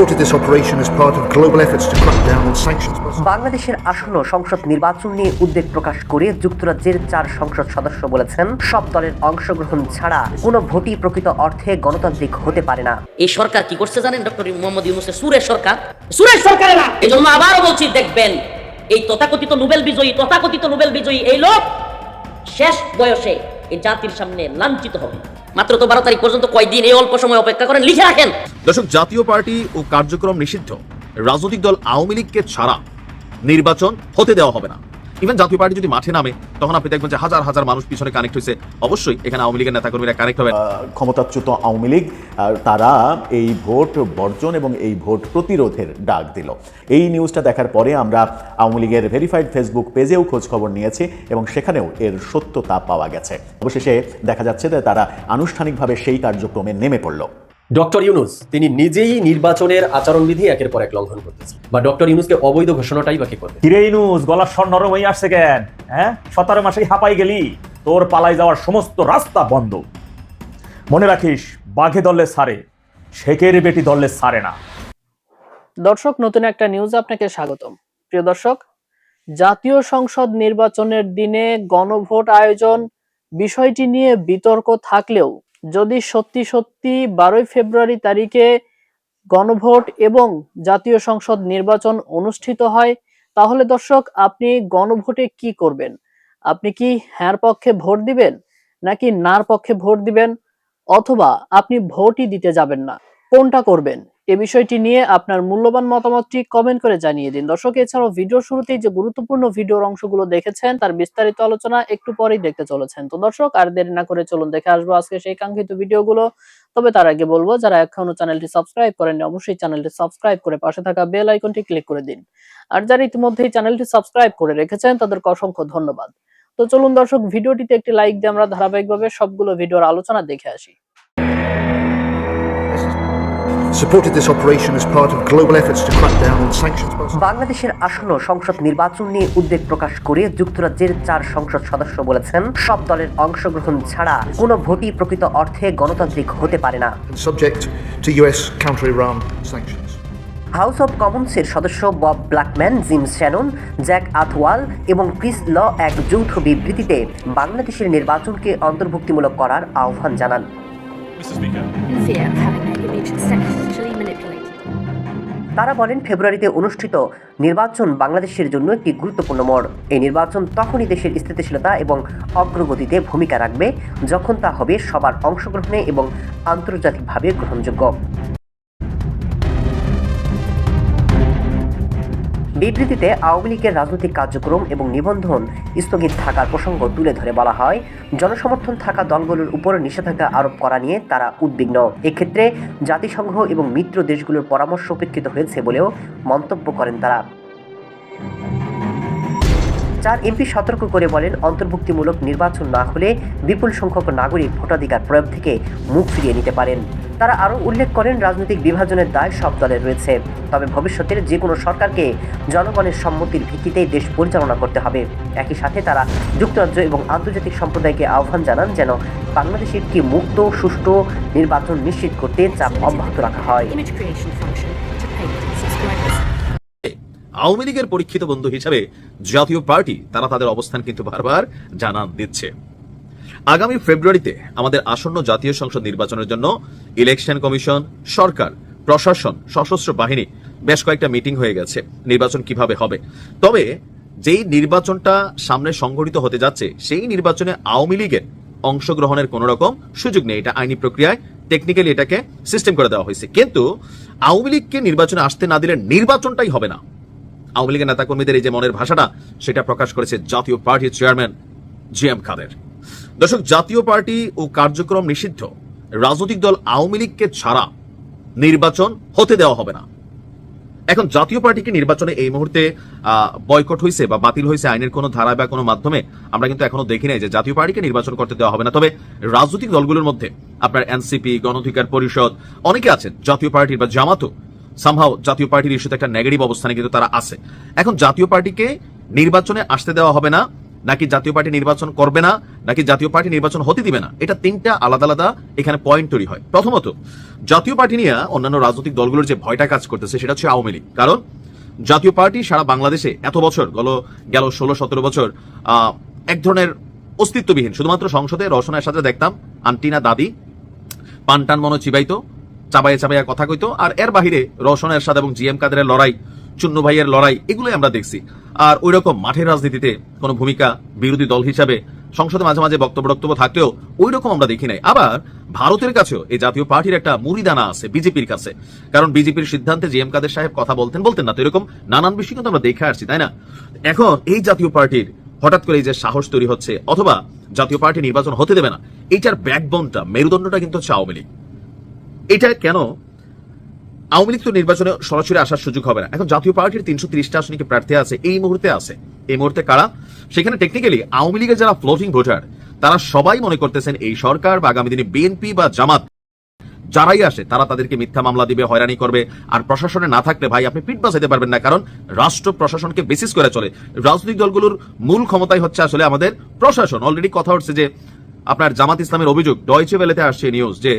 supported this operation as part of global efforts to crack down on sanctions. বাংলাদেশের আসন্ন সংসদ নির্বাচন নিয়ে উদ্বেগ প্রকাশ করে যুক্তরাজ্যের চার সংসদ সদস্য বলেছেন সব দলের অংশগ্রহণ ছাড়া কোনো ভোটই প্রকৃত অর্থে গণতান্ত্রিক হতে পারে না। এই সরকার কি করছে জানেন ডক্টর মোহাম্মদ ইউনুসের সুরেশ সরকার? সুরেশ সরকারের না! এই জন্য আবারও বলছি দেখবেন এই তথাকথিত নোবেল বিজয়ী তথাকথিত নোবেল বিজয়ী এই লোক শেষ বয়সে এই জাতির সামনে লাঞ্ছিত হবে। মাত্র তো বারো তারিখ পর্যন্ত কয়দিন এই অল্প সময় অপেক্ষা করেন, লিখে রাখেন। দর্শক, জাতীয় পার্টি ও কার্যক্রম নিষিদ্ধ। রাজনৈতিক দল আওয়ামী লীগকে ছাড়া নির্বাচন হতে দেওয়া হবে না। ইভেন জাতীয় পার্টি যদি মাঠে নামে, তখন আপনি দেখবেন যে হাজার হাজার মানুষ পিছনে কানেক্ট হয়েছে অবশ্যই এখানে আওয়ামী লীগের নেতাকর্মীরা কানেক্ট হবে। ক্ষমতাচ্যুত আওয়ামী লীগ তারা এই ভোট বর্জন এবং এই ভোট প্রতিরোধের ডাক দিল। এই নিউজটা দেখার পরে আমরা আওয়ামী লীগের ভেরিফাইড ফেসবুক পেজেও খোঁজ খবর নিয়েছি এবং সেখানেও এর সত্যতা পাওয়া গেছে। অবশেষে দেখা যাচ্ছে যে তারা আনুষ্ঠানিকভাবে সেই কার্যক্রমে নেমে পড়ল। ডক্টর ইউনুস তিনি নিজেই নির্বাচনের আচরণবিধি একের পর এক লঙ্ঘন করতেছে বা ডক্টর ইউনুসকে অবৈধ ঘোষণাটাই বা কি করবে? কিরে ইনুস গলার স্বর নরম হয়ে আসছে কেন? হ্যাঁ? সতেরো মাসেই হাঁপাই গেলি তোর পালাই যাওয়ার সমস্ত রাস্তা বন্ধ। মনে রাখিস বাঘে দলে সারে শেখের বেটি দলে সারে না। দর্শক নতুন একটা নিউজ আপনাকে স্বাগতম। প্রিয় দর্শক জাতীয় সংসদ নির্বাচনের দিনে গণভোট আয়োজন বিষয়টি নিয়ে বিতর্ক থাকলেও যদি সত্যি সত্যি বারোই ফেব্রুয়ারি তারিখে গণভোট এবং জাতীয় সংসদ নির্বাচন অনুষ্ঠিত হয়, তাহলে দর্শক, আপনি গণভোটে কি করবেন? আপনি কি হ্যাঁর পক্ষে ভোট দিবেন নাকি নার পক্ষে ভোট দিবেন? অথবা আপনি ভোটই দিতে যাবেন না, কোনটা করবেন? এ বিষয়টি নিয়ে আপনার মূল্যবান মতামতটি কমেন্ট করে জানিয়ে দিন। দর্শক, এছাড়াও ভিডিও শুরুতেই যে গুরুত্বপূর্ণ ভিডিওর অংশগুলো দেখেছেন, তার বিস্তারিত আলোচনা একটু পরেই দেখতে চলেছেন। তো দর্শক, আর দেরি না করে চলুন দেখে আসব আজকে সেই কাঙ্ক্ষিত ভিডিওগুলো। তবে তার আগে বলব, যারা এখনও চ্যানেলটি সাবস্ক্রাইব করেননি, অবশ্যই চ্যানেলটি সাবস্ক্রাইব করে পাশে থাকা বেল আইকনটি ক্লিক করে দিন। আর যারা ইতিমধ্যেই চ্যানেলটি সাবস্ক্রাইব করে রেখেছেন, তাদেরকে অসংখ্য ধন্যবাদ। তো চলুন দর্শক, ভিডিওটিতে একটি লাইক দিয়ে আমরা ধারাবাহিকভাবে সবগুলো ভিডিওর আলোচনা দেখে আসি। Supported this operation as part of global efforts to crack down on sanctions. বাংলাদেশের আসন্ন সংসদ নির্বাচন নিয়ে উদ্বেগ প্রকাশ করে যুক্তরাজ্যের চার সংসদ সদস্য বলেছেন সব দলের অংশগ্রহণ ছাড়া কোনো ভোটই প্রকৃত অর্থে গণতান্ত্রিক হতে পারে না subject to US counter-Iran sanctions. House of কমন্সের সদস্য Bob Blackman Jim Shannon Jack Athwal এবং ক্রিস ল এক যৌথ বিবৃতিতে বাংলাদেশের নির্বাচনকে অন্তর্ভুক্তিমূলক করার আহ্বান জানান fear of having their image sexually manipulated. তারা বলেন ফেব্রুয়ারিতে অনুষ্ঠিত নির্বাচন বাংলাদেশের জন্য একটি গুরুত্বপূর্ণ মোড়। এই নির্বাচন তখনই দেশের স্থিতিশীলতা এবং অগ্রগতিতে ভূমিকা রাখবে যখন তা হবে সবার অংশগ্রহণে এবং আন্তর্জাতিকভাবে গ্রহণযোগ্য। বিবৃতিতে আওয়ামী লীগের রাজনৈতিক কার্যক্রম এবং নিবন্ধন স্থগিত থাকার প্রসঙ্গ তুলে ধরে বলা হয়, জনসমর্থন থাকা দলগুলোর উপর নিষেধাজ্ঞা আরোপ করা নিয়ে তারা উদ্বিগ্ন। এক্ষেত্রে জাতিসংঘ এবং মিত্র দেশগুলোর পরামর্শ উপেক্ষিত হয়েছে বলেও মন্তব্য করেন তারা। চার এমপি সতর্ক করে বলেন, অন্তর্ভুক্তিমূলক নির্বাচন না হলে বিপুল সংখ্যক নাগরিক ভোটাধিকার প্রয়োগ থেকে মুখ ফিরিয়ে নিতে পারেন। তারা আরও উল্লেখ করেন, রাজনৈতিক বিভাজনের দায় সব দলের রয়েছে। তবে ভবিষ্যতের যে কোনো সরকারকে জনগণের সম্মতির ভিত্তিতেই দেশ পরিচালনা করতে হবে। একই সাথে তারা যুক্তরাজ্য এবং আন্তর্জাতিক সম্প্রদায়কে আহ্বান জানান যেন বাংলাদেশে একটি মুক্ত, সুষ্ঠু নির্বাচন নিশ্চিত করতে চাপ অব্যাহত রাখা হয়। আওয়ামী লীগের পরীক্ষিত বন্ধু হিসাবে জাতীয় পার্টি তারা তাদের অবস্থান কিন্তু বারবার জানান দিচ্ছে। আগামী ফেব্রুয়ারিতে আমাদের আসন্ন জাতীয় সংসদ নির্বাচনের জন্য ইলেকশন কমিশন, সরকার, প্রশাসন, সশস্ত্র বাহিনী বেশ কয়েকটা মিটিং হয়ে গেছে, নির্বাচন কীভাবে হবে। তবে যেই নির্বাচনটা সামনে সংঘটিত হতে যাচ্ছে, সেই নির্বাচনে আওয়ামী লীগের অংশগ্রহণের কোন রকম সুযোগ নেই। এটা আইনি প্রক্রিয়ায় টেকনিক্যালি এটাকে সিস্টেম করে দেওয়া হয়েছে। কিন্তু আওয়ামী লীগকে নির্বাচনে আসতে না দিলে নির্বাচনটাই হবে না। আওয়ামী লীগের নেতাকর্মীদের এই যে মনের ভাষাটা, সেটা প্রকাশ করেছে জাতীয় পার্টির চেয়ারম্যান জি এম খাদের। দর্শক, জাতীয় পার্টি ও কার্যক্রম নিষিদ্ধ। রাজনৈতিক দল আওয়ামী লীগকে ছাড়া নির্বাচন হতে দেওয়া হবে না। এখন জাতীয় পার্টিকে নির্বাচনে এই মুহূর্তে বয়কট হয়েছে বা বাতিল হয়েছে আইনের কোনো ধারা বা কোনো মাধ্যমে আমরা কিন্তু এখনও দেখি নাই যে জাতীয় পার্টিকে নির্বাচন করতে দেওয়া হবে না। তবে রাজনৈতিক দলগুলোর মধ্যে আপনার এনসিপি, গণঅধিকার পরিষদ, অনেকে আছেন, জাতীয় পার্টির বা জামাতও সামহাও জাতীয় পার্টির ইস্যুতে একটা নেগেটিভ অবস্থানে কিন্তু তারা আছে। এখন জাতীয় পার্টিকে নির্বাচনে আসতে দেওয়া হবে না, নাকি জাতীয় পার্টি নির্বাচন করবে না, নাকি জাতীয় পার্টি নির্বাচন হতে দিবে না, এটা তিনটা আলাদা আলাদা এখানে পয়েন্ট তৈরি হয়। প্রথমত, জাতীয় পার্টি নিয়ে অন্যান্য রাজনৈতিক দলগুলোর যে ভয়টা কাজ করতেছে সেটা হচ্ছে আওয়ামী লীগ। কারণ জাতীয় পার্টি সারা বাংলাদেশে এত বছর, গেল গেল ষোলো সতেরো বছর এক ধরনের অস্তিত্ববিহীন। শুধুমাত্র সংসদে রসনের সাথে দেখতাম, আন্টিনা দাদি পান টান মনো চিবাইতো চাবাইয়ে চাবাইয়া কথা কইতো। আর এর বাহিরে রওশন এরশাদ এবং জিএম কাদেরের লড়াই, চুন্নু ভাইয়ের লড়াই, এগুলোই আমরা দেখছি। আর ওই রকম মাঠের রাজনীতিতে কোনো ভূমিকা বিরোধী দল হিসাবে সংসদে মাঝে মাঝে বক্তব্য বক্তব্য থাকলেও ওই রকম আমরা দেখি নাই। আবার ভারতের কাছেও এই জাতীয় পার্টির একটা মুড়িদানা আছে বিজেপির কাছে। কারণ বিজেপির সিদ্ধান্তে জিএম কাদের সাহেব কথা বলতেন বলতেন না তো, এরকম নানান বিষয় কিন্তু আমরা দেখে আসছি, তাই না? এখন এই জাতীয় পার্টির হঠাৎ করে এই যে সাহস তৈরি হচ্ছে, অথবা জাতীয় পার্টি নির্বাচন হতে দেবে না, এইটার ব্যাকবোনটা মেরুদণ্ডটা কিন্তু হচ্ছে আওয়ামী লীগ। এটা কেন? আওয়ামী লীগ তো নির্বাচনে সরাসরি আসার সুযোগ হবে না। এখন জাতীয় পার্টির তিনশো ত্রিশটা আসনে প্রার্থী আছে? এই মুহূর্তে আছে। এই মুহূর্তে কারা? সেখানে টেকনিক্যালি আওয়ামী লীগের যারা ফ্লোটিং ভোটার তারা সবাই মনে করতেছেন এই সরকার বা আগামী দিনে বিএনপি বা জামাত, যারাই আসে, তারা তাদেরকে মিথ্যা মামলা দিবে, হয়রানি করবে। আর প্রশাসনে না থাকলে ভাই, আপনি পিঠ বাঁচাইতে পারবেন না, কারণ রাষ্ট্র প্রশাসনকে বেসিস করে চলে। রাজনৈতিক দলগুলোর মূল ক্ষমতাই হচ্ছে আসলে আমাদের প্রশাসন। অলরেডি কথা হচ্ছে যে আপনার জামাত ইসলামের অভিযোগ ডয়চে বেলেতে আসছে নিউজ যে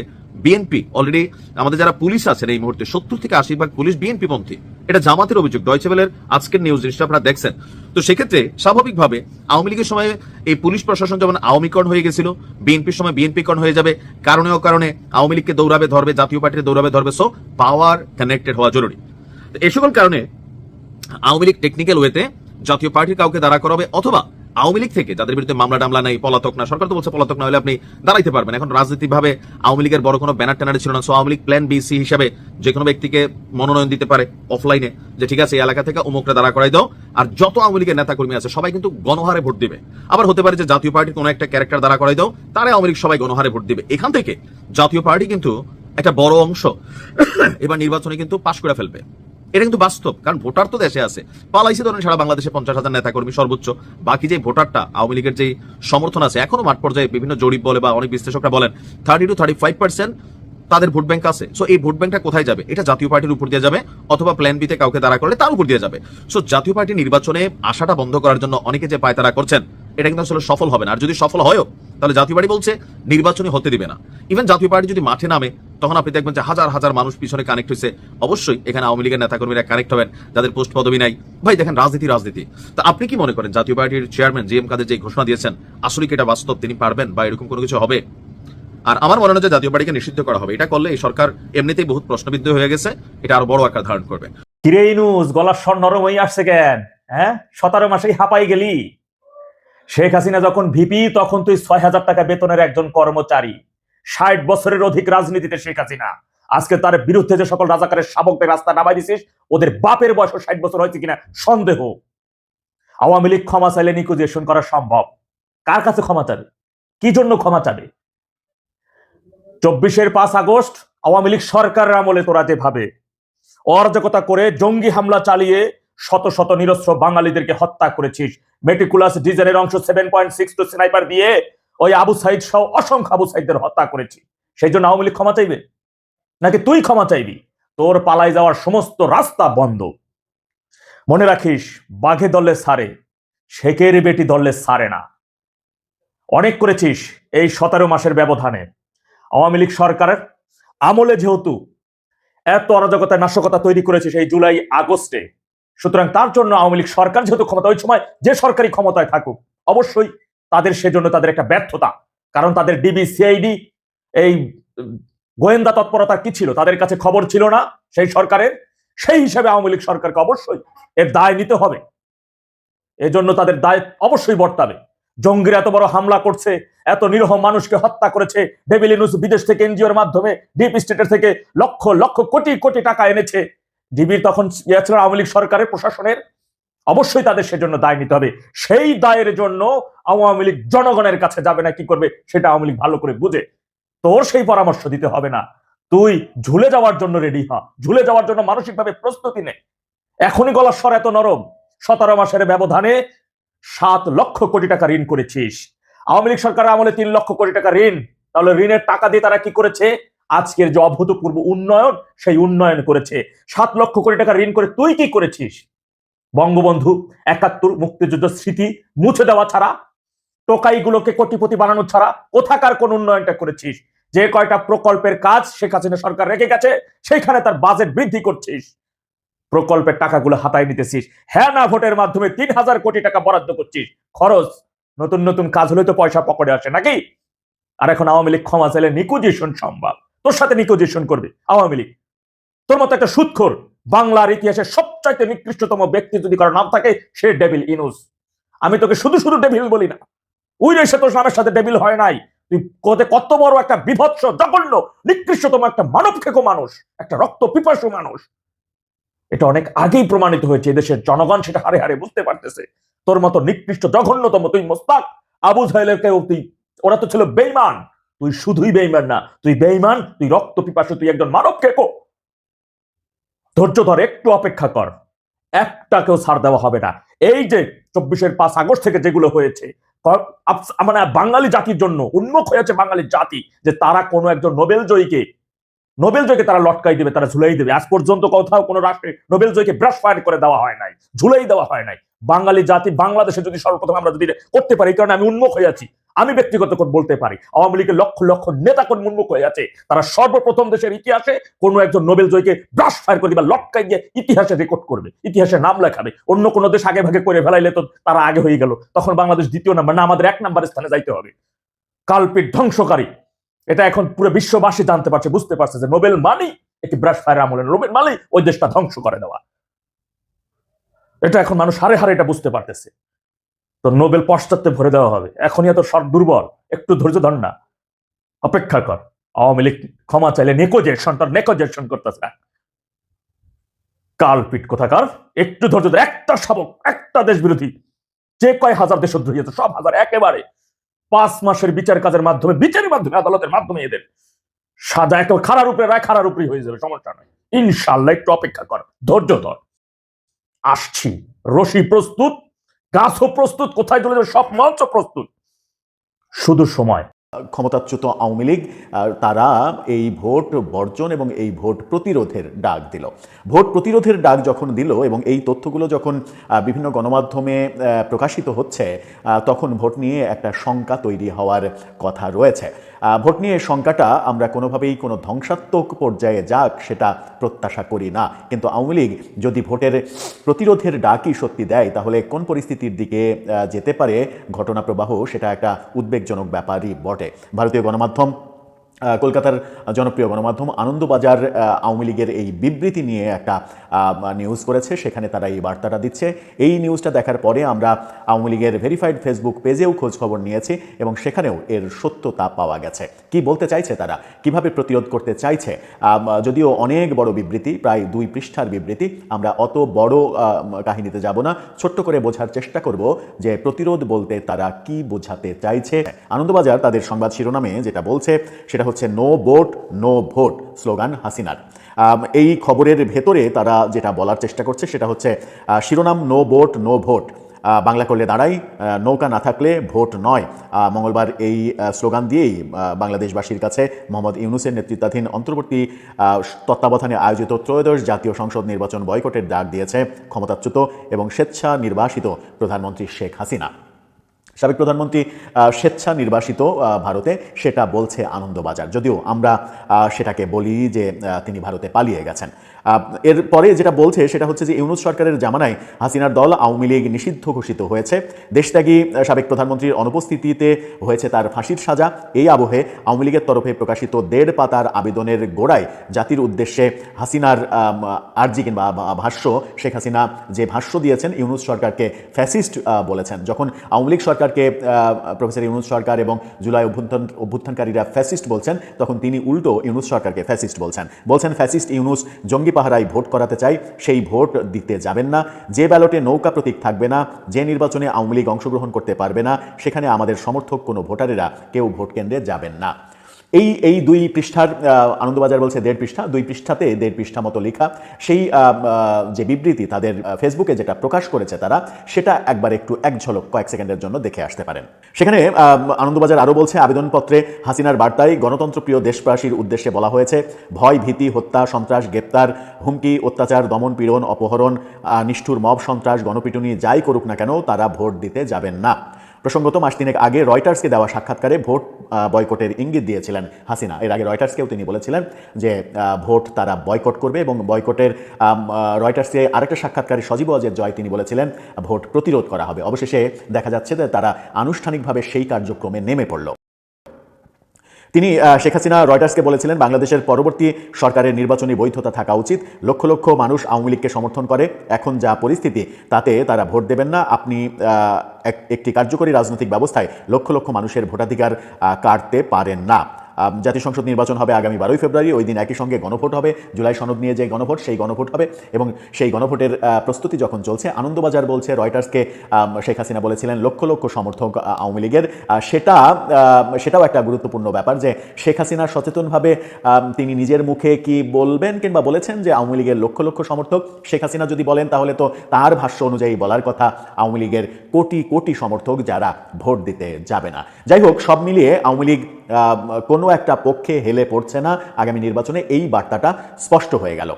বিএনপি অলরেডি আমাদের যারা পুলিশ আছেন এই মুহূর্তে, সত্তর থেকে আশি ভাগ পুলিশ বিএনপি পন্থী। এটা জামাতের অভিযোগ। ডয়চে বেলের আজকের নিউজ জিনিসটা আপনারা দেখছেন। তো সেক্ষেত্রে স্বাভাবিকভাবে আওয়ামী লীগের সময় এই পুলিশ প্রশাসন যেমন আওয়ামীকরণ হয়ে গেছিল, বিএনপির সময় বিএনপিকরণ হয়ে যাবে, কারণে ও কারণে আওয়ামী লীগকে দৌড়াবে, ধরবে, জাতীয় পার্টিকে দৌড়াবে, ধরবে সো পাওয়ার কানেক্টেড হওয়া জরুরি। তো এই সকল কারণে আওয়ামী লীগ টেকনিক্যাল ওয়েতে জাতীয় পার্টির কাউকে দাঁড়া করাবে অথবা আওয়ামী লীগ থেকে, যাদের বিরুদ্ধে মামলা টামলা নাই, পলাতক না, সরকার তো বলছে পলাতক না হলে আপনি দাঁড়াইতে পারবেন। এখন রাজনীতিভাবে আওয়ামী লীগের বড় কোনো ব্যানার ট্যানার ছিল না so Awami League plan B C হিসাবে যে কোনো ব্যক্তিকে মনোনয়ন দিতে পারে অফলাইনে যে ঠিক আছে, এই এলাকা থেকে অমুকটা দাঁড়া করাই দাও, আর যত আওয়ামী লীগের নেতা কর্মী আছে, সবাই কিন্তু গণহারে ভোট দিবে। আবার হতে পারে যে জাতীয় পার্টির কোনো একটা ক্যারেক্টার দাঁড়া করাই দাও, তারা আওয়ামী লীগ সবাই গণহারে ভোট দিবে। এখান থেকে জাতীয় পার্টি কিন্তু একটা বড় অংশ এবার নির্বাচনে কিন্তু পাশ করে ফেলবে। এটা কিন্তু বাস্তব, কারণ ভোটার তো দেশে আছে। পালাইছে ধরেন সারা বাংলাদেশে পঞ্চাশ হাজার নেতা কর্মী সর্বোচ্চ। বাকি যে ভোটারটা, আওয়ামী লীগের যে সমর্থন আছে, এখনও মাঠ পর্যায়ে বিভিন্ন জরিপ বলে বা অনেক বিশ্লেষকরা বলেন thirty two thirty five percent তাদের ভোট ব্যাংক আছে। সো এই ভোট ব্যাংকটা কোথায় যাবে? এটা জাতীয় পার্টির উপর দিয়ে যাবে, অথবা প্ল্যান বিতে কাউকে দাঁড়া করলে তার উপর দিয়ে যাবে। সো জাতীয় পার্টি নির্বাচনে আশাটা বন্ধ করার জন্য অনেকে যে পায়তারা করছেন এটা কিন্তু আসলে সফল হবে না। আর যদি সফল হয়ও, তাহলে জাতীয় পার্টি বলছে নির্বাচনী হতে দিবে না। ইভেন জাতীয় পার্টি যদি মাঠে নামে, তখন আপনি দেখবেন যে হাজার হাজার মানুষ পিছনে কানেক্ট হয়েছে। অবশ্যই এখানে আওয়ামী লীগের নেতাকর্মীরা কানেক্ট হবেন, যাদের পোস্ট পদবি নাই। ভাই, দেখেন রাজনীতি রাজনীতি। তা আপনি কি মনে করেন, জাতীয় পার্টির চেয়ারম্যান জি এম কাদের যে ঘোষণা দিয়েছেন, আসলে কি এটা বাস্তব? তিনি পারবেন বা এরকম কোনো কিছু হবে? আর আমার মনে হয় যে জাতীয় পার্টিকে নিষিদ্ধ করা হবে। এটা করলে এই সরকার এমনিতেই বহুত প্রশ্নবিদ্ধ হয়ে গেছে। এটা আরও বড় আকার ধারণ করবে। কিরে ইনুস, গলার স্বর নরম হয়ে আসছে কেন? হ্যাঁ? সতেরো মাসেই হাঁপাই গেলি। শেখ হাসিনা যখন ভিপি, তখন তুই ছয় হাজার টাকা বেতনের একজন কর্মচারী। ষাট বছরের অধিক রাজনীতিতে শেখ হাসিনা। আজকে তার বিরুদ্ধে যে সকল রাজাকারের শাবকদের রাস্তা নামাই দিছিস, ওদের বাপের বয়স ষাট বছর হয়েছে কিনা সন্দেহ। আওয়ামী লীগ ক্ষমা চাইলে নিকুজিয়েশন করা সম্ভব। কার কাছে ক্ষমা চাবে? কি জন্য ক্ষমা চাবে? চব্বিশের পাঁচ আগস্ট, আওয়ামী লীগ সরকারের আমলে তোরা যেভাবে অরাজকতা করে জঙ্গি হামলা চালিয়ে শত শত নিরস্ত্র বাঙালিদেরকে হত্যা করেছিস। মেটিকুলাস ডিজাইনের অংশ seven point six two sniper দিয়ে ওই আবু সাইদ সহ অসংখ্য আবু সাইদদের হত্যা করেছি। সেই জন্য আওয়ামী লীগ ক্ষমা চাইবে? নাকি তুই ক্ষমা চাইবি? তোর পালাই যাওয়ার সমস্ত রাস্তা বন্ধ। মনে রাখিস, বাঘে দলে সারে, শেখের বেটি দলে সারে না। অনেক করেছিস এই সতেরো মাসের ব্যবধানে। আওয়ামী লীগ সরকারের আমলে যেহেতু এত অরাজকতা, নাশকতা তৈরি করেছিস এই জুলাই আগস্টে সুতরাং তার জন্য আওয়ামী লীগ সরকার যেহেতু ক্ষমতা ওই সময় যে সরকারি ক্ষমতায় থাকুক, অবশ্যই তাদের সেজন্য তাদের একটা ব্যর্থতা। কারণ তাদের ডিবি সিআইডি এই গোয়েন্দা তৎপরতা কি ছিল? তাদের কাছে খবর ছিল না সেই সরকারের। সেই হিসাবে আওয়ামী লীগ সরকারকে অবশ্যই এর দায় নিতে হবে। এজন্য তাদের দায় অবশ্যই বর্তাবে। জঙ্গিরা এত বড় হামলা করছে, এত নিরহ মানুষকে হত্যা করেছে ডেভিল বিদেশ থেকে এনজিওর মাধ্যমে ডিপ স্টেটের থেকে লক্ষ লক্ষ, কোটি কোটি টাকা এনেছে। ডিবির তখন ইয়ে ছিল আওয়ামী লীগ সরকারের প্রশাসনের। অবশ্যই তাদের সেজন্য দায় নিতে হবে। সেই দায়ের জন্য আওয়ামী লীগ জনগণের কাছে যাবে না, কি করবে সেটা আওয়ামী লীগ ভালো করে বুঝে। তোর সেই পরামর্শ দিতে হবে না। তুই ঝুলে যাওয়ার জন্য রেডি হ ঝুলে যাওয়ার জন্য মানসিকভাবে প্রস্তুতি নে। এখনই গলার স্বর এত নরম। সতেরো মাসের ব্যবধানে সাত লক্ষ কোটি টাকা ঋণ করেছিস। আওয়ামী লীগ সরকারের আমলে তিন লক্ষ কোটি টাকা ঋণ। তাহলে ঋণের টাকা দিয়ে তারা কি করেছে? আজকের যে অভূতপূর্ব উন্নয়ন, সেই উন্নয়ন করেছে। সাত লক্ষ কোটি টাকা ঋণ করে তুই কি করেছিস? বঙ্গবন্ধু একাত্তর মুক্তিযুদ্ধ স্মৃতি মুছে দেওয়া ছাড়া, টোকাইগুলোকে কোটিপতি বানানো ছাড়া কোথাকার কোন উন্নয়নটা করেছিস? যে কয়টা প্রকল্পের কাজ শেখ হাসিনা সরকার রেখে গেছে সেখানে তার বাজেট বৃদ্ধি করছিস। প্রকল্পের টাকাগুলো হাতায় নিতেছিস। হ্যাঁ না ভোটের মাধ্যমে তিন হাজার কোটি টাকা বরাদ্দ করছিস। খরচ, নতুন নতুন কাজ হলে তো পয়সা পকেটে আসে, নাকি? আর এখন আওয়ামী লীগ ক্ষমা চাইলে নিকোজিশন সম্ভব। তোর সাথে নিকোজিশন করবে, আওয়ামী লীগ। তোর মতো একটা সুৎখোর বাংলার ইতিহাসে সবচাইতে নিকৃষ্টতম ব্যক্তি যদি কারও নাম থাকে, সে ডেভিল ইনুস। আমি তোকে শুধু শুধু ডেভিল বলি না। ওই রেসে তোর নামের সাথে ডেভিল হয় নাই। তুই কোতে বড় একটা বিভৎস, জঘন্য, নিকৃষ্টতম একটা মানব খেকো মানুষ, একটা রক্ত পিপাসু মানুষ। এটা অনেক আগেই প্রমাণিত হয়েছে, এদেশের জনগণ সেটা হারে হারে বুঝতে পারতেছে। তোর মতো নিকৃষ্ট, জঘন্যতম তুই মোস্তাক। আবু জাহেলেরকেও তুই ওরা তো ছিল বেইমান তুই শুধুই বেইমান না, তুই বেইমান তুই রক্ত পিপাসু, তুই একজন মানব খেকো। ধৈর্য ধর, একটু অপেক্ষা কর। একটাকেও ছাড় দেওয়া হবে না। এই যে চব্বিশের পাঁচ আগস্ট থেকে যেগুলো হয়েছে মানে বাঙালি জাতির জন্য উন্মুখ হয়েছে বাঙালি জাতি, যে তারা কোনো একজন নোবেল জয়ীকে, নোবেল জয়কে তারা লটকাই দেবে, তারা ঝুলাই দেবে। আজ পর্যন্ত কোথাও কোনো রাষ্ট্রে নোবেল জয়কে ব্রাশ ফায়ার করে দেওয়া হয় নাই, ঝুলাই দেওয়া হয় নাই। বাঙালি জাতি বাংলাদেশে যদি সর্বপ্রথম আমরা যদি করতে পারি কারণে আমি উন্মুখ হয়ে আছি। আমি ব্যক্তিগত বলতে পারি। আওয়ামী লীগের লক্ষ লক্ষ নেতা কোন উন্মুখ হয়ে আছে। তারা সর্বপ্রথম দেশের ইতিহাসে কোনো একজন নোবেল জয়কে ব্রাশ ফায়ার করে দিবে লটকাই দিয়ে ইতিহাসে রেকর্ড করবে। ইতিহাসে নাম লেখাবে। অন্য কোনো দেশ আগে ভাগে করে ফেলাইলে তো তারা আগে হয়ে গেল। তখন বাংলাদেশ দ্বিতীয় নাম্বার, না আমাদের এক নাম্বার স্থানে যাইতে হবে। কালপিট ধ্বংসকারী। এটা এখন পুরো বিশ্ববাসী জানতে পারছে, বুঝতে পারছে যে নোবেল মানি একটি ব্রাশ ফায়ার আমলের নোবেল মানি ওই দেশটা ধ্বংস করে দেওয়া। এটা এখন মানুষ হারে হারে এটা বুঝতে পারতেছে। তো নোবেল পশ্চাতে ভরে দেওয়া হবে। এখনই এত সব দুর্বল। একটু ধৈর্য ধর না। অপেক্ষা কর। আওয়ামী লীগ ক্ষমা চাইলে নেকোজেশন, তার নেকোজেশন করতেছে। কালপিট কোথাকার? একটু ধৈর্য ধর। একটা শাবক, একটা দেশ বিরোধী। যে কয় হাজার দেশদ্রোহী আছে, সব হাজার একেবারে। পাঁচ মাসের বিচার কাজের মাধ্যমে, বিচারের মাধ্যমে, আদালতের মাধ্যমে এদের। সাজা একটা খারার উপরে রায় খারার উপরেই হয়ে যাবে, সমস্যা নয়। ইনশাল্লাহ একটু অপেক্ষা কর। ধৈর্য ধর। আসছি। রশি প্রস্তুত। গাছও প্রস্তুত কোথায় চলে যাবে সব মঞ্চ প্রস্তুত। শুধু সময়। ক্ষমতাচ্যুত আওয়ামী লীগ তারা এই ভোট বর্জন এবং এই ভোট প্রতিরোধের ডাক দিল। ভোট প্রতিরোধের ডাক যখন দিল এবং এই তথ্যগুলো যখন বিভিন্ন গণমাধ্যমে প্রকাশিত হচ্ছে তখন ভোট নিয়ে একটা শঙ্কা তৈরি হওয়ার কথা রয়েছে। ভোট নিয়ে শঙ্কাটা আমরা কোনোভাবেই কোনো ধ্বংসাত্মক পর্যায়ে যাক সেটা প্রত্যাশা করি না। কিন্তু আওয়ামী লীগ যদি ভোটের প্রতিরোধের ডাকই সত্যি দেয়, তাহলে কোন পরিস্থিতির দিকে যেতে পারে ঘটনা প্রবাহ সেটা একটা উদ্বেগজনক ব্যাপারই বটে। ভারতীয় গণমাধ্যম কলকাতার জনপ্রিয় গণমাধ্যম আনন্দবাজার আওয়ামী লীগের এই বিবৃতি নিয়ে একটা নিউজ করেছে। সেখানে তারা এই বার্তাটা দিচ্ছে। এই নিউজটা দেখার পরে আমরা আওয়ামী লীগের ভেরিফাইড ফেসবুক পেজেও খোঁজ খবর নিয়েছি এবং সেখানেও এর সত্যতা পাওয়া গেছে। কি বলতে চাইছে তারা? কীভাবে প্রতিরোধ করতে চাইছে? যদিও অনেক বড় বিবৃতি, প্রায় দুই পৃষ্ঠার বিবৃতি, আমরা অত বড় কাহিনীতে যাব না। ছোট্ট করে বোঝার চেষ্টা করব যে প্রতিরোধ বলতে তারা কি বোঝাতে চাইছে। আনন্দবাজার তাদের সংবাদ শিরোনামে যেটা বলছে, সেটা হচ্ছে no vote no vote slogan হাসিনার। এই খবরের ভেতরে তারা যেটা বলার চেষ্টা করছে সেটা হচ্ছে শিরোনাম no vote no vote Bangla করলে দাঁড়াই নৌকা না থাকলে ভোট নয়। মঙ্গলবার এই স্লোগান দিয়েই বাংলাদেশবাসীর কাছে মোহাম্মদ ইউনুসের নেতৃত্বাধীন অন্তর্বর্তী তত্ত্বাবধানে আয়োজিত ত্রয়োদশ জাতীয় সংসদ নির্বাচন বয়কটের ডাক দিয়েছে ক্ষমতাচ্যুত এবং স্বেচ্ছা নির্বাসিত প্রধানমন্ত্রী শেখ হাসিনা। সাবেক প্রধানমন্ত্রী স্বেচ্ছা নির্বাসিত ভারতে সেটা বলছে আনন্দবাজার। যদিও আমরা সেটাকে বলি যে তিনি ভারতে পালিয়ে গেছেন। এরপরে যেটা বলছে সেটা হচ্ছে যে, ইউনুস সরকারের জামানায় হাসিনার দল আওয়ামী লীগ নিষিদ্ধ ঘোষিত হয়েছে। দেশত্যাগী সাবেক প্রধানমন্ত্রীর অনুপস্থিতিতে হয়েছে তার ফাঁসির সাজা। এই আবহে আওয়ামী লীগের তরফে প্রকাশিত দেড় পাতার আবেদনের গোড়ায় জাতির উদ্দেশ্যে হাসিনার আর্জি কিংবা ভাষ্য, শেখ হাসিনা যে ভাষ্য দিয়েছেন, ইউনুস সরকারকে ফ্যাসিস্ট বলেছেন। যখন আওয়ামী লীগ সরকারকে প্রফেসর ইউনুস সরকার এবং জুলাই অভ্যুত্থান, অভ্যুত্থানকারীরা ফ্যাসিস্ট বলছেন, তখন তিনি উল্টো ইউনুস সরকারকে ফ্যাসিস্ট বলছেন। বলছেন, ফ্যাসিস্ট ইউনুস জঙ্গি পাহারায় ভোট করাতে চাই, সেই ভোট দিতে যাবেন না। যে ব্যালটে নৌকা প্রতীক থাকবে না, যে নির্বাচনে আওয়ামী লীগ অংশগ্রহণ করতে পারবে না, সেখানে আমাদের সমর্থক কোনো ভোটারেরা কেউ ভোট কেন্দ্রে যাবেন না। এই এই দুই পৃষ্ঠার আনন্দবাজার বলছে দেড় পৃষ্ঠা, দুই পৃষ্ঠাতে দেড় পৃষ্ঠা মতো লেখা। সেই যে বিবৃতি তাদের ফেসবুকে যেটা প্রকাশ করেছে তারা, সেটা একবার একটু এক ঝলক কয়েক সেকেন্ডের জন্য দেখে আসতে পারেন। সেখানে আনন্দবাজার আরও বলছে, আবেদনপত্রে হাসিনার বার্তায় গণতন্ত্রপ্রিয় দেশবাসীর উদ্দেশ্যে বলা হয়েছে, ভয়, ভীতি, হত্যা, সন্ত্রাস, গ্রেপ্তার, হুমকি, অত্যাচার, দমন পীড়ন, অপহরণ নিষ্ঠুর মব, সন্ত্রাস, গণপিটুনি, যাই করুক না কেন, তারা ভোট দিতে যাবেন না। প্রসঙ্গত মাস তিনেক আগে রয়টার্সকে দেওয়া সাক্ষাৎকারে ভোট বয়কটের ইঙ্গিত দিয়েছিলেন হাসিনা। এর আগে রয়টার্সকেও তিনি বলেছিলেন যে ভোট তারা বয়কট করবে এবং বয়কটের রয়টার্সে আরেকটা সাক্ষাৎকারে সজীব অজের জয় তিনি বলেছিলেন, ভোট প্রতিরোধ করা হবে। অবশেষে দেখা যাচ্ছে যে তারা আনুষ্ঠানিকভাবে সেই কার্যক্রমে নেমে পড়ল। তিনি শেখ হাসিনা রয়টার্সকে বলেছিলেন, বাংলাদেশের পরবর্তী সরকারের নির্বাচনী বৈধতা থাকা উচিত। লক্ষ লক্ষ মানুষ আওয়ামী লীগকে সমর্থন করে। এখন যা পরিস্থিতি, তাতে তারা ভোট দেবেন না। আপনি এক- একটি কার্যকরী রাজনৈতিক ব্যবস্থায় লক্ষ লক্ষ মানুষের ভোটাধিকার কাটতে পারেন না। জাতীয় সংসদ নির্বাচন হবে আগামী বারোই ফেব্রুয়ারি, ওই দিন একই সঙ্গে গণভোট হবে। জুলাই সনদ নিয়ে যে গণভোট, সেই গণভোট হবে এবং সেই গণভোটের প্রস্তুতি যখন চলছে, আনন্দবাজার বলছে, রয়টার্সকে শেখ হাসিনা বলেছিলেন, লক্ষ লক্ষ সমর্থক আওয়ামী লীগের। সেটা সেটাও একটা গুরুত্বপূর্ণ ব্যাপার যে শেখ হাসিনা সচেতনভাবে তিনি নিজের মুখে কি বলবেন কিংবা বলেছেন যে আওয়ামী লীগের লক্ষ লক্ষ সমর্থক? শেখ হাসিনা যদি বলেন, তাহলে তো তার ভাষ্য অনুযায়ী বলার কথা, আওয়ামী লীগের কোটি কোটি সমর্থক যারা ভোট দিতে যাবে না। যাই হোক, সব মিলিয়ে আওয়ামী লীগ কোনো একটা পক্ষে হেলে পড়ছে না আগামী নির্বাচনে এই বার্তাটা স্পষ্ট হয়ে গেল।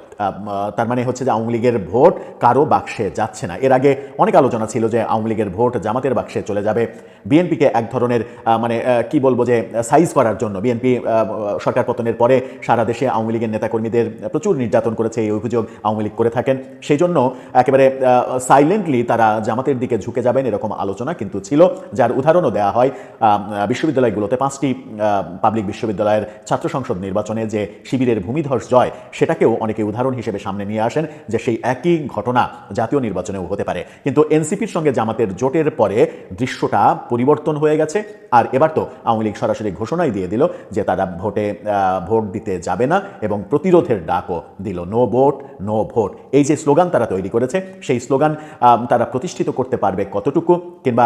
তার মানে হচ্ছে যে আওয়ামী লীগের ভোট কারও বাক্সে যাচ্ছে না। এর আগে অনেক আলোচনা ছিল যে আওয়ামী লীগের ভোট জামাতের বাক্সে চলে যাবে। বিএনপিকে এক ধরনের মানে কি বলব যে, সাইজ করার জন্য বিএনপি সরকার পতনের পরে সারা দেশে আওয়ামী লীগের নেতাকর্মীদের প্রচুর নির্যাতন করেছে, এই অভিযোগ আওয়ামী লীগ করে থাকেন। সেই জন্য একেবারে সাইলেন্টলি তারা জামাতের দিকে ঝুঁকে যাবেন এরকম আলোচনা কিন্তু ছিল, যার উদাহরণও দেওয়া হয় বিশ্ববিদ্যালয়গুলোতে পাঁচটি পাবলিক বিশ্ববিদ্যালয়ের ছাত্র সংসদ নির্বাচনে যে শিবিরের ভূমিধস জয়, সেটাকেও অনেকে উদাহরণ হিসেবে সামনে নিয়ে আসেন যে সেই একই ঘটনা জাতীয় নির্বাচনেও হতে পারে। কিন্তু এনসিপির সঙ্গে জামাতের জোটের পরে দৃশ্যটা পরিবর্তন হয়ে গেছে। আর এবার তো আওয়ামী লীগ সরাসরি ঘোষণাই দিয়ে দিল যে তারা ভোটে ভোট দিতে যাবে না এবং প্রতিরোধের ডাকও দিল। No vote no vote. এই যে স্লোগান তারা তৈরি করেছে, সেই স্লোগান তারা প্রতিষ্ঠিত করতে পারবে কতটুকু কিংবা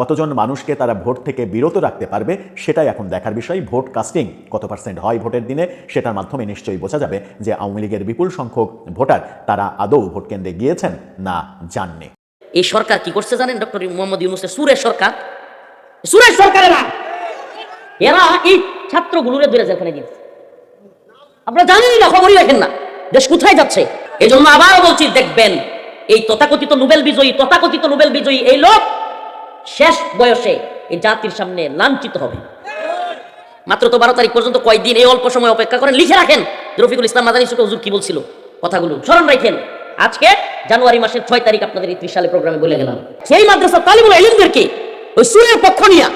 কতজন মানুষকে তারা ভোট থেকে বিরত রাখতে পারবে, সেটাই এখন দেখার বিষয় ভোট কাস্টিং কত পার্সেন্ট হয় ভোটের দিনে, সেটার মাধ্যমে নিশ্চয়ই বোঝা যাবে যে আওয়ামী লীগের বিপুল সংখ্যক ভোটার তারা আদৌ ভোট কেন্দ্রে গিয়েছেন না যাননি। এই সরকার কি করছে জানেন, ডক্টর মোহাম্মদ ইউনুসের সুরের সরকার? সুরের সরকারেরা এরা! এই ছাত্রগুলোরে ধরে জেলখানে দিয়েছে আপনারা জানেনই না, খবরই রাখেন না, দেশ কোথায় যাচ্ছে? এই জন্য আবারও বলছি, দেখবেন, এই তথাকথিত নোবেল বিজয়ী, তথাকথিত নোবেল বিজয়ী এই লোক শেষ বয়সে এই জাতির সামনে লাঞ্ছিত হবে। মাত্র তো বারো তারিখ পর্যন্ত কয়েকদিন এই অল্প সময় অপেক্ষা করেন? লিখে রাখেন। রফিকুল ইসলাম মাদানী সুকে হুজুর কি বলছিল? কথাগুলো স্মরণ রাখেন। আজকে জানুয়ারি মাসের ছয় তারিখ আপনাদের এই ত্রিশ সালে প্রোগ্রামে বলে গেলাম। সেই মাদ্রাসা তালিবুল এলিমদেরকে ওই সুরের পক্ষ নিয়া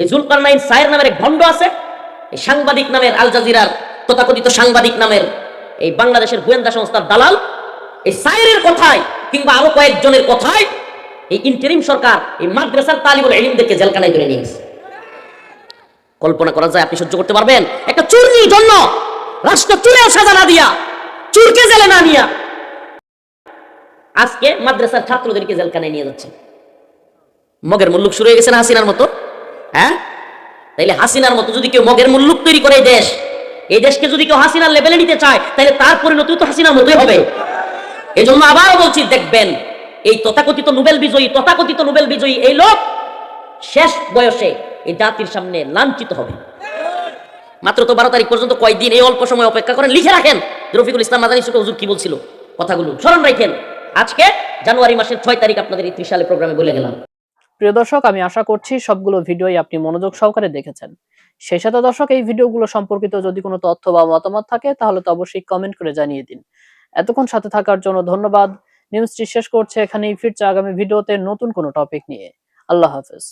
এই জুলকারনাইন সায়ের নামের এক ভণ্ড আছে, এই সাংবাদিক নামের আল জাজিরার তথাকথিত সাংবাদিক নামের এই বাংলাদেশের গোয়েন্দা সংস্থার দালাল, এই সায়ের কথায় কিংবা আরও কয়েকজনের কথায় এই ইন্টারিম সরকার এই মাদ্রাসার তালিবুল এলিমদেরকে জেলখানায় ধরে নিয়ে গেছে। কল্পনা করা যায়, আপনি সহ্য করতে পারবেন। একটা চুরির জন্য রাষ্ট্র চুরে সাজা না দিয়া, চুরকে জেলে না নিয়া। আজকে মাদ্রাসার ছাত্রদেরকে জেলখানায় নিয়ে যাচ্ছে। মগের মুল্লুক শুরু হয়ে গেছে না হাসিনার মতো? হ্যাঁ? তাইলে হাসিনার মতো যদি কেউ মগের মুল্লুক তৈরি করে এই দেশ, এই দেশকে যদি কেউ হাসিনার লেভেলে নিতে চায় তাহলে তার পরিণতি তো হাসিনার মতোই হবে। এই জন্য আবারও বলছি, দেখবেন, এই তথাকথিত নোবেল বিজয়ী, তথাকথিত নোবেল বিজয়ী এই লোক শেষ বয়সে এই জাতির সামনে লাঞ্ছিত হবে। মাত্র তো বারো তারিখ পর্যন্ত কয়েকদিন এই অল্প সময় অপেক্ষা করেন, লিখে রাখেন। রফিকুল ইসলাম মাদানী সুকে হুজুর কি বলছিল? কথাগুলো স্মরণ রাখেন। আজকে জানুয়ারি মাসের ছয় তারিখ আপনাদের এই ত্রিশ সালে প্রোগ্রামে বলে গেলাম। প্রিয় দর্শক, আমি আশা করছি সবগুলো ভিডিওই আপনি মনোযোগ সহকারে দেখেছেন। সেই সাথে দর্শক, এই ভিডিওগুলো সম্পর্কিত যদি কোনো তথ্য বা মতামত থাকে, তাহলে তো অবশ্যই কমেন্ট করে জানিয়ে দিন। এতক্ষণ সাথে থাকার জন্য ধন্যবাদ। নিউজটি শেষ করছে, এখানেই ফিরছে আগামী ভিডিওতে নতুন কোনো টপিক নিয়ে। আল্লাহ হাফেজ।